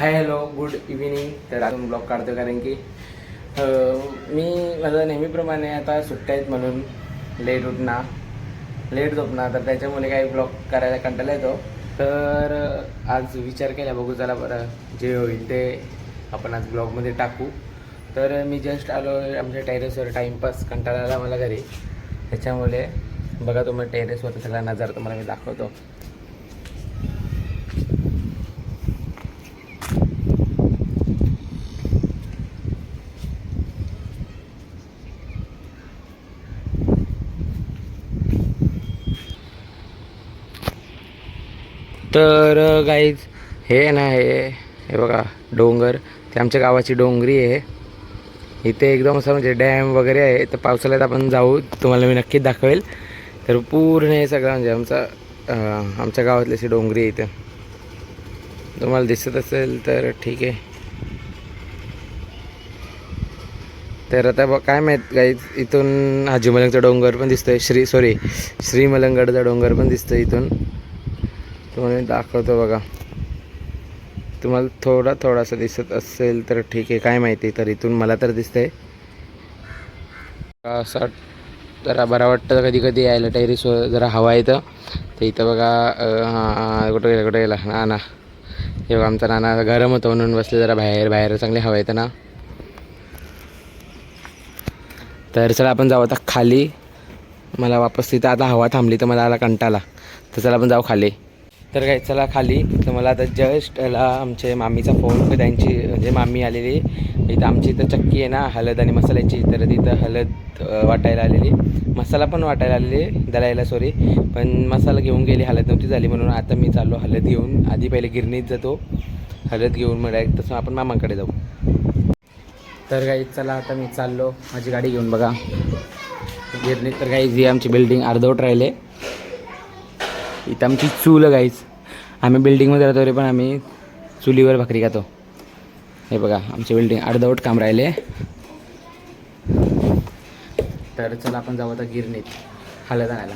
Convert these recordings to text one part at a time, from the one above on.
Hi hello good evening तर अजून blog काढतो कारण की मी माझं नेहमीप्रमाणे आता सुट्ट्या आहेत म्हणून लेट उठणार लेट झोपणार तर त्याच्यामुळे काही ब्लॉग करायला कंटाळा येतो. तर आज विचार केला बघू चला बरं जे होईल ते आपण आज ब्लॉगमध्ये टाकू. तर मी जस्ट आलो आमच्या टेरेसवर टाईमपास कंटाळा आला मला घरी. त्याच्यामुळे बघा तुम्ही टेरेसवर सगळा नजारा तुम्हाला मी दाखवतो. तर गाईज हे ना हे हे बघा डोंगर. ते आमच्या गावाची डोंगरी आहे. इथे एकदम असं म्हणजे डॅम वगैरे आहे. तर पावसाळ्यात आपण जाऊ तुम्हाला मी नक्कीच दाखवेल. तर पूर्ण हे सगळं म्हणजे आमचा आमच्या गावातली अशी डोंगरी आहे इथं. तुम्हाला दिसत असेल तर ठीक आहे. तर आता बघ काय माहीत गाईज इथून हाजीमलंगचा डोंगर पण दिसतोय. श्री सॉरी श्रीमलंगडचा डोंगर पण दिसतोय इथून. तुम्हाला दाखवतो बघा. तुम्हाला थोडा थोडासा दिसत असेल तर ठीक आहे काय माहिती तर इथून मला तर दिसतंय. असं जरा बरं वाटतं कधी कधी यायला टेरिसवर जरा हवा येतं तर इथं बघा अं, हां कुठं गेला कुठं गेला? नाना. हे बघा आमचा नाना गरम होतं म्हणून बसले जरा बाहेर बाहेर चांगली हवा येतं ना. तर चला आपण जाऊ आता खाली. मला वापस तिथं आता हवा थांबली तर मला आला कंटाळा तर चला आपण जाऊ खाली. तर काय चला खाली. तर मला आता जस्ट याला आमचे मामीचा फोन म्हणजे त्यांची म्हणजे मामी आलेली. इथं आमची इथं चक्की आहे ना हळद आणि मसाल्याची. तर तिथं हळद वाटायला आलेली. मसाला पण वाटायला आलेली दलायला सॉरी पण मसाला घेऊन गेली हळद नव्हती झाली म्हणून आता मी चाललो हळद घेऊन. आधी पहिले गिरणीत जातो हळद घेऊन मग डायरेक्ट तसं आपण मामांकडे जाऊ. तर काही चला आता मी चाललो. माझी गाडी घेऊन बघा. गिरणीत तर काही जी आमची बिल्डिंग अर्धवट राहिले इथं आमची चूल गाईच आम्ही बिल्डिंगमध्ये राहतो रे पण आम्ही चुलीवर भाकरी खातो. हे बघा आमची बिल्डिंग अर्धवट काम राहिले. तर चला आपण जाऊ आता गिरणीत. हळद आणायला.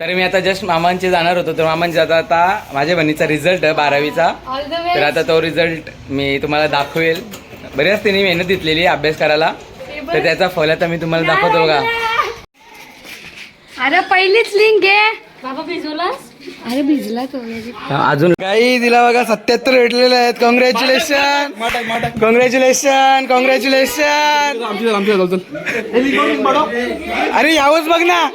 तर मी आता जस्ट मामांचे जाणार होतो. तर मामांचे आता आता माझ्या बहिणीचा रिझल्ट आहे बारावीचा. तर आता तो रिझल्ट मी तुम्हाला दाखवेल. बऱ्याच तिने मेहनत घेतलेली अभ्यास करायला. तर त्याचा फल आता मी तुम्हाला दाखवतो बघा. अरे पहिलीच लिंक आहे बाबा भिजवलास? अरे भिजला तो अजून काही दिला बघा सत्याहत्तर भेटलेले आहेत. कॉंग्रॅच्युलेशन कॉंग्रॅच्युलेशन कॉंग्रॅच्युलेशन अरे यावंच बघ ना.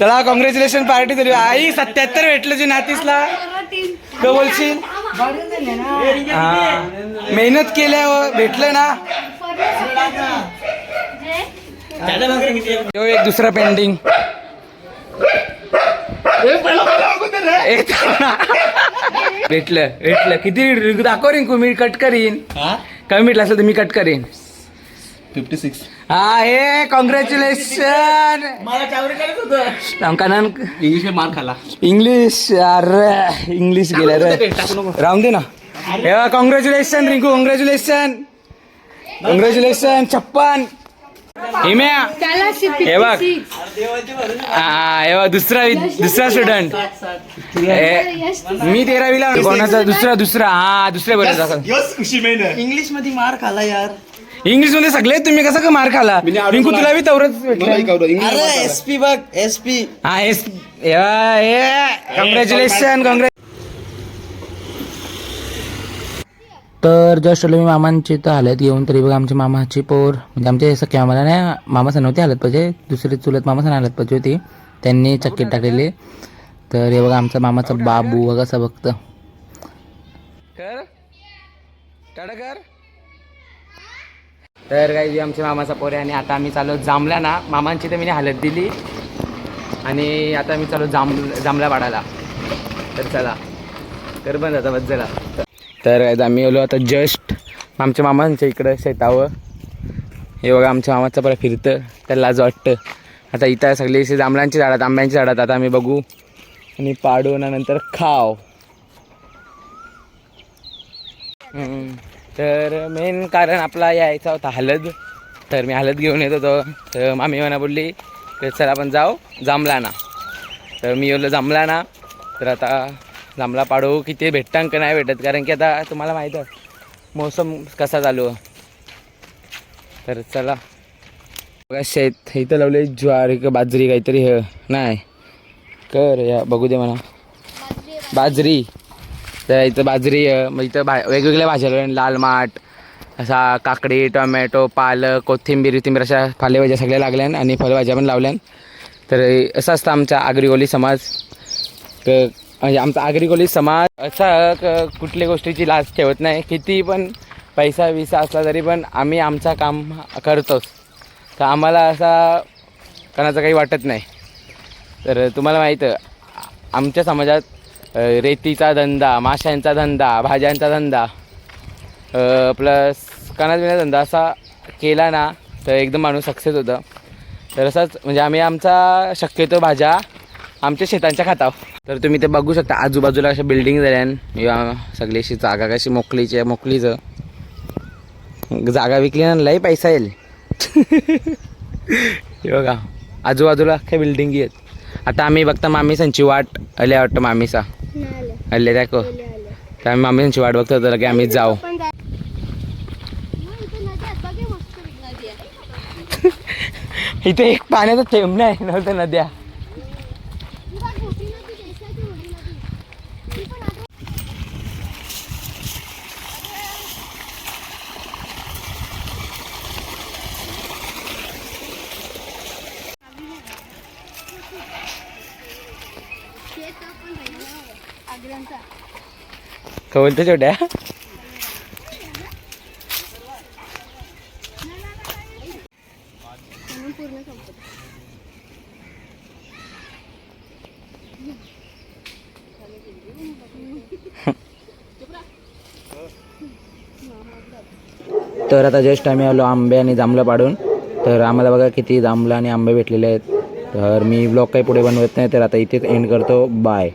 चला कॉंग्रॅच्युलेशन पार्टी तरी. आई सत्याहत्तर भेटलं जी नातीसला. काय बोलशील? हा. मेहनत केल्यावर भेटलं ना. तो एक दुसरा पेंडिंग भेटलं भेटलं. किती दाखव रिंकू मी कट करीन. कमी भेटलं असेल तर मी कट करीन. फिफ्टी सिक्स हा हे कॉंग्रॅच्युलेशन इंग्लिश मार खाला. इंग्लिश अरे इंग्लिश गेलं रे राहून दे ना. हे कॉंग्रॅच्युलेशन रिंकू कॉंग्रॅच्युलेशन कॉंग्रॅच्युलेशन छप्पन. हिम्या हे बघ. हा हे बघ दुसरा दुसरा स्टुडंट मी तेरावीला कोणाचा? दुसरा दुसरा. हा दुसऱ्या बरं यस खुशी मेहनत इंग्लिशमध्ये मार खाला यार. इंग्लिशमध्ये सगळे तुम्ही कसं का मार खाला रिंकू तुला बी तेवढंच भेटलं अरे एस पी बघ एस पी हा हेच कॉंग्रॅच्युलेशन कॉंग्रॅ तर जस्ट मी मामांची तर हालत घेऊन तरी बघा आमच्या मामाची पोर. म्हणजे आमच्या सख्या मला नाही मामा नव्हती हालत पाहिजे दुसरी चुलत मामा हालत पाहिजे होती. त्यांनी चक्कीत टाकलेली. तर हे बघा आमचा मामाचा बाबू बघा असं बघतं. तर काही आमच्या मामाचा पोर आहे आणि आता आम्ही चालू जांभला ना मामांची तर मी हालत दिली. आणि आता मी चालू जांभ जांभला पाडायला तर चला. तर बंद आता बस झाला तर आम्ही आलो आता जस्ट आमच्या मामांच्या इकडं शेतावर. हे बघा आमच्या मामाचं परत फिरतं. त्याला लाज वाटतं. आता इथं सगळे असे जांभळांची झाडात आंब्यांची झाडात आता आम्ही बघू. आणि पाडू नंतर खाव. तर मेन कारण आपला यायचा होता हलद. तर मी हलद घेऊन येत होतो. तर मामी म्हणा बोलली तर सर आपण जाऊ जांभला ना तर मी येलो जांभला ना तर आता जांभळा पाडू किती भेटतं का नाही भेटत? कारण की आता तुम्हाला माहीत आहे मोसम कसा चालू आहे. तर चला. बघा शेत इथं लावले ज्वारी का बाजरी काहीतरी हे नाही. कर या बघू दे म्हणा. बाजरी. तर इथं बाजरी मग इथं भा वेगवेगळ्या भाज्या लावल्या. लाल माठ असा काकडी टोमॅटो पालक कोथिंबीर विथिंबीर अशा पालेभाज्या सगळ्या लागल्यान आणि फळभाज्या पण लावल्यान तर असं असतं आमचा आगरीकोली समाज. तर म्हणजे आमचा आगरीकोली समाज असा क- कुठल्या गोष्टीची लाज ठेवत नाही. किती पण पैसा विसा असला तरी पण आम्ही आमचा काम करतोच. तर आम्हाला असा कोणाचं काही वाटत नाही. तर तुम्हाला माहीत आमच्या समाजात रेतीचा धंदा माशांचा धंदा भाज्यांचा धंदा प्लस कणाचा धंदा असा केला ना तर एकदम माणूस सक्सेस होतं. तर असंच म्हणजे आम्ही आमचा शक्यतो भाज्या आमच्या शेतांच्या खाताव तर तुम्ही ते बघू शकता आजूबाजूला अशा बिल्डिंग झाल्यान या सगळी अशी जागा कशी मोकळीची आहे मोकळीचं जागा विकली ना लई पैसा येईल. बघा आजूबाजूला अख्ख्या बिल्डिंगी आहेत? आता आम्ही बघता मामीसांची वाट आल्या वाटतं मामीसा. आले त्या को तर आम्ही मामीसांची वाट बघतो तर की आम्ही जाऊ. इथे एक पाण्याचा थेंब नाही नव्हतं नद्या. कवलतं छोट्या. तर आता जस्ट आम्ही आलो आंबे आणि जांभळं पाडून. तर आम्हाला बघा किती जांभळं आणि आंबे भेटलेले आहेत. तर मी ब्लॉग काही पुढे बनवत नाही तर आता इथेच एंड करतो. बाय